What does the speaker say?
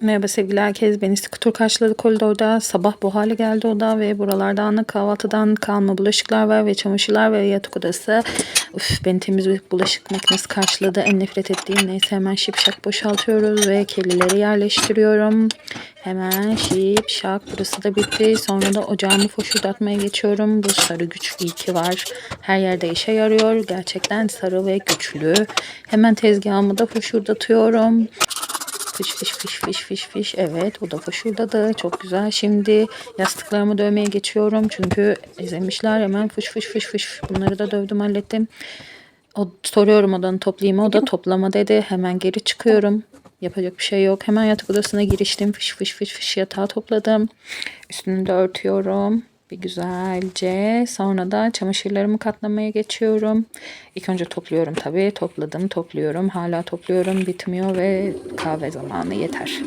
Merhaba sevgili herkes. Beni skuter karşıladı koridorda. Sabah bu hale geldi oda ve buralarda anlık kahvaltıdan kalma bulaşıklar var ve çamaşırlar ve yatak odası. Uf, beni temiz bir bulaşık makinesi karşıladı. En nefret ettiğim neyse hemen şipşak boşaltıyoruz ve kirlileri yerleştiriyorum. Hemen şipşak burası da bitti. Sonra da ocağımı foşurdatmaya geçiyorum. Bu sarı güç iyi ki var. Her yerde işe yarıyor. Gerçekten sarı ve güçlü. Hemen tezgahımı da foşurdatıyorum. Fiş fiş fiş fiş fiş fiş. Evet o da foşurdadı. Çok güzel. Şimdi yastıklarımı dövmeye geçiyorum. Çünkü ezilmişler. Hemen fış fış fış fış. Bunları da dövdüm hallettim. O, soruyorum odanı toplayayım. O da toplama dedi. Hemen geri çıkıyorum. Yapacak bir şey yok. Hemen yatak odasına giriştim. Fış fış fış fış yatağı topladım. Üstünü de örtüyorum. Bir güzelce. Sonra da çamaşırlarımı katlamaya geçiyorum. İlk önce topluyorum tabii. Topladım, topluyorum. Hala topluyorum. Bitmiyor ve kahve zamanı yeter.